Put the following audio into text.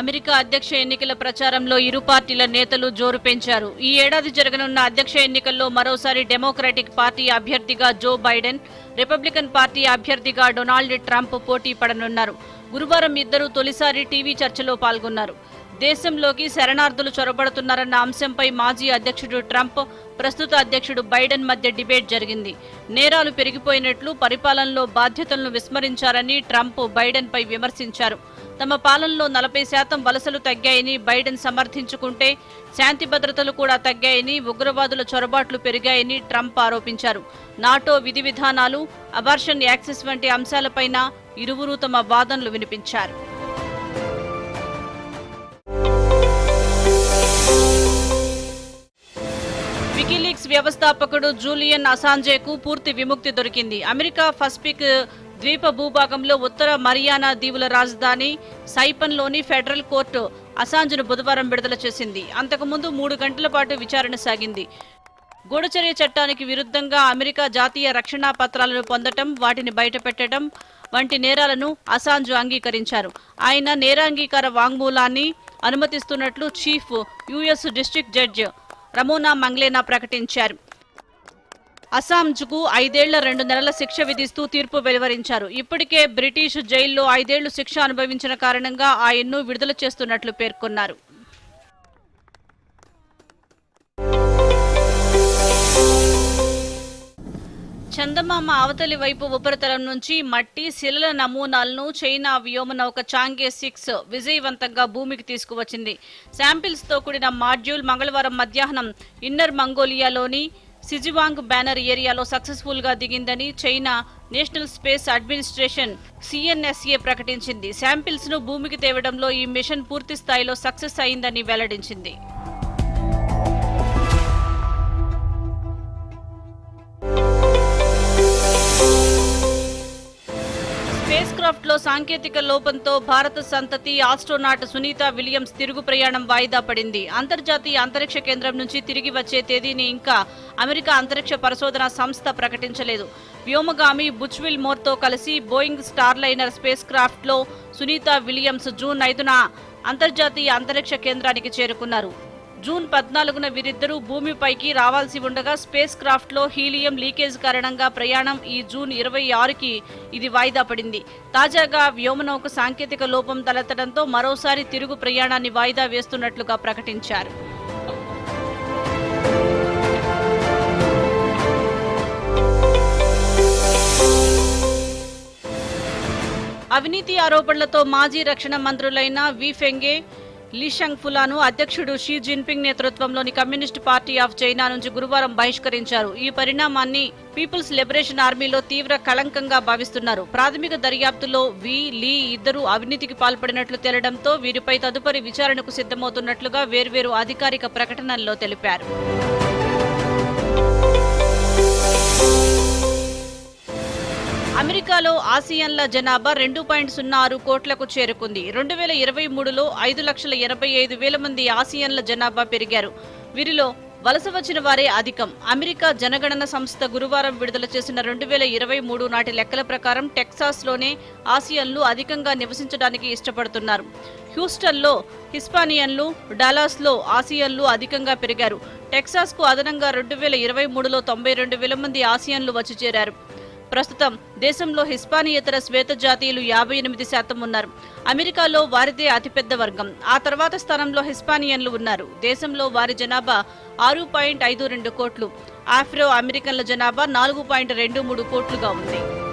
America అధ్యక్ష ఎన్నికల ప్రచారంలో ఇరు పార్టీల నేతలు జోరు పెంచారు. ఈ ఏడాది జరగనున్న అధ్యక్ష ఎన్నికల్లో మరోసారి డెమోక్రాటిక్ పార్టీ అభ్యర్థిగా జో బైడెన్ రిపబ్లికన్ పార్టీ అభ్యర్థిగా డొనాల్డ్ ట్రంప్ పోటీ పడనున్నారు. గురువారం ఇద్దరు తొలిసారి టీవీ చర్చలో పాల్గొన్నారు. దేశంలోకి శరణార్థులు చొరబడుతున్నారన్న అంశంపై మాజీ అధ్యక్షుడు ట్రంప్ ప్రస్తుత అధ్యక్షుడు బైడెన్ మధ్య డిబేట్ జరిగింది. నేరాలు పెరిగిపోయినట్లు పరిపాలనలో బాధ్యతలను విస్మరించారని ట్రంప్ బైడెన్పై విమర్శించారు. తమ పాలనలో నలభై శాతం వలసలు తగ్గాయని బైడెన్ సమర్థించుకుంటే శాంతి భద్రతలు కూడా తగ్గాయని ఉగ్రవాదుల చొరబాట్లు పెరిగాయని ట్రంప్ ఆరోపించారు. నాటో విధి విధానాలు అబార్షన్ యాక్సెస్ వంటి అంశాలపైన ఇరువురు తమ వాదనలు వినిపించారు. వికీలీక్స్ వ్యవస్థాపకుడు జూలియన్ అసాంజేకు పూర్తి విముక్తి దొరికింది. అమెరికా పసిఫిక్ ద్వీప భూభాగంలో ఉత్తర మరియానా దీవుల రాజధాని సైపన్లోని ఫెడరల్ కోర్టు అసాంజ్ను బుధవారం విడుదల చేసింది. అంతకుముందు మూడు గంటల పాటు విచారణ సాగింది. గూఢచర్య చట్టానికి విరుద్ధంగా అమెరికా జాతీయ రక్షణ పత్రాలను పొందటం వాటిని బయటపెట్టడం వంటి నేరాలను అసాంజ్ అంగీకరించారు. ఆయన నేరాంగీకార వాంగ్మూలాన్ని అనుమతిస్తున్నట్లు chief US district judge Ramona Manglona ప్రకటించారు. అసాంజ్కు ఐదేళ్ళ రెండు నెలల శిక్ష విధిస్తూ తీర్పు వెలువరించారు. ఇప్పటికే బ్రిటిష్ జైల్లో ఐదేళ్ళు శిక్ష అనుభవించిన కారణంగా ఆయన్ను విడుదల చేస్తున్నట్లు పేర్కొన్నారు. చందమామ అవతలి వైపు ఉపరితలం నుంచి మట్టి శిలల నమూనాలను చైనా వ్యోమనౌక చాంగే సిక్స్ విజయవంతంగా భూమికి తీసుకువచ్చింది. శాంపిల్స్తో కూడిన మాడ్యూల్ మంగళవారం మధ్యాహ్నం ఇన్నర్ మంగోలియాలోని సిజివాంగ్ బ్యానర్ ఏరియాలో సక్సెస్ఫుల్గా దిగిందని China National Space Administration CNSA ప్రకటించింది. శాంపిల్స్ను భూమికి తేవడంలో ఈ మిషన్ పూర్తి స్థాయిలో సక్సెస్ అయిందని వెల్లడించింది. స్పేస్ క్రాఫ్ట్లో సాంకేతిక లోపంతో భారత సంతతి ఆస్ట్రోనాట్ సునీత విలియమ్స్ తిరుగు ప్రయాణం వాయిదా పడింది. అంతర్జాతీయ అంతరిక్ష కేంద్రం నుంచి తిరిగి వచ్చే తేదీని ఇంకా అమెరికా అంతరిక్ష పరిశోధన సంస్థ ప్రకటించలేదు. వ్యోమగామి బుచ్విల్ మోర్తో కలిసి బోయింగ్ స్టార్లైనర్ స్పేస్ క్రాఫ్ట్లో సునీత విలియమ్స్ జూన్ ఐదున అంతర్జాతీయ అంతరిక్ష కేంద్రానికి చేరుకున్నారు. జూన్ పద్నాలుగున వీరిద్దరూ భూమిపైకి రావాల్సి ఉండగా స్పేస్ క్రాఫ్ట్లో హీలియం లీకేజ్ కారణంగా ప్రయాణం ఈ జూన్ ఇరవై ఆరుకి ఇది వాయిదా పడింది. తాజాగా వ్యోమనౌక సాంకేతిక లోపం తలెత్తడంతో మరోసారి తిరుగు ప్రయాణాన్ని వాయిదా వేస్తున్నట్లుగా ప్రకటించారు. అవినీతి ఆరోపణలతో మాజీ రక్షణ మంత్రులైన వి ఫెంగే లీషంగ్ ఫులాను అధ్యక్షుడు షీ జిన్పింగ్ నేతృత్వంలోని కమ్యూనిస్ట్ పార్టీ ఆఫ్ చైనా నుంచి గురువారం బహిష్కరించారు. ఈ పరిణామాన్ని పీపుల్స్ లిబరేషన్ ఆర్మీలో తీవ్ర కళంకంగా భావిస్తున్నారు. ప్రాథమిక దర్యాప్తులో వి లీ ఇద్దరు అవినీతికి పాల్పడినట్లు తేలడంతో వీరిపై తదుపరి విచారణకు సిద్ధమవుతున్నట్లుగా వేర్వేరు అధికారిక ప్రకటనల్లో తెలిపారు. అమెరికాలో ఆసియన్ల జనాభా రెండు పాయింట్ సున్నా ఆరు కోట్లకు చేరుకుంది. రెండు వేల ఇరవై మూడులో ఐదు లక్షల ఎనభై ఐదు వేల మంది ఆసియన్ల జనాభా పెరిగారు. వీరిలో వలస వచ్చిన వారే అధికం. అమెరికా జనగణన సంస్థ గురువారం విడుదల చేసిన రెండు వేల ఇరవై మూడు నాటి లెక్కల ప్రకారం టెక్సాస్లోనే ఆసియన్లు అధికంగా నివసించడానికి ఇష్టపడుతున్నారు. హ్యూస్టన్లో హిస్పానియన్లు డాలాస్లో ఆసియన్లు అధికంగా పెరిగారు. టెక్సాస్కు అదనంగా రెండు వేల ఇరవై మూడులో తొంభై రెండు వేల మంది ఆసియన్లు వచ్చి చేరారు. ప్రస్తుతం దేశంలో హిస్పానియేతర శ్వేత జాతీయులు యాభై ఎనిమిది శాతం ఉన్నారు. అమెరికాలో వారిదే అతిపెద్ద వర్గం. ఆ తర్వాత స్థానంలో హిస్పానియన్లు ఉన్నారు. దేశంలో వారి జనాభా ఆరు పాయింట్ ఐదు రెండు కోట్లు. ఆఫ్రో అమెరికన్ల జనాభా నాలుగు పాయింట్ రెండు మూడు కోట్లుగా ఉంది.